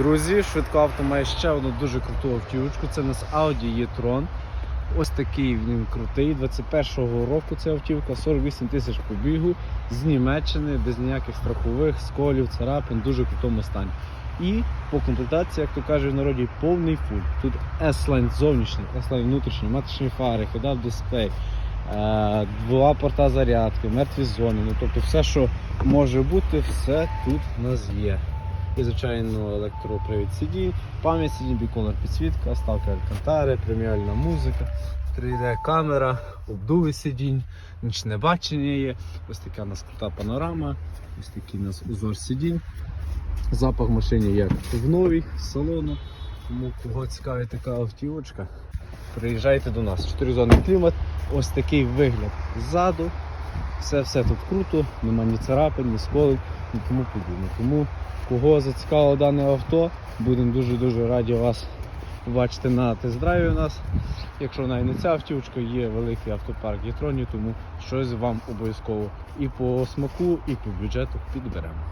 Друзі, швидко авто має ще одну дуже круту автівочку. Це у нас Audi e-tron. Ось такий він крутий. 21-го року ця автівка, 48 тисяч побігу з Німеччини, без ніяких страхових, сколів, царапин, дуже крутому стані. І по комплектації, як то кажуть в народі, повний фуль. Тут S-Line зовнішній, S-Line внутрішній, маточні фари, head-up дисплей, е, два порта зарядки, мертві зони. Ну, тобто все, що може бути, все тут в нас є. І, звичайно, електропривід сидінь, пам'ять сидінь, біконер підсвітка, ставка алькантари, преміальна музика, 3D камера, обдуви сидінь, нічне бачення є. Ось така у нас крута панорама, ось такий у нас узор сидінь. Запах в машині як в новій салону. Тому кого цікавить така автівочка, приїжджайте до нас. Чотиризонний клімат, ось такий вигляд ззаду. Все все тут круто, нема ні царапин, ні сколів, ні тому подібне. Тому кого зацікавило дане авто, будемо дуже-дуже раді вас бачити на тест-драйві у нас. Якщо навіть не ця автівочка, є великий автопарк Єтронів, тому щось вам обов'язково і по смаку, і по бюджету підберемо.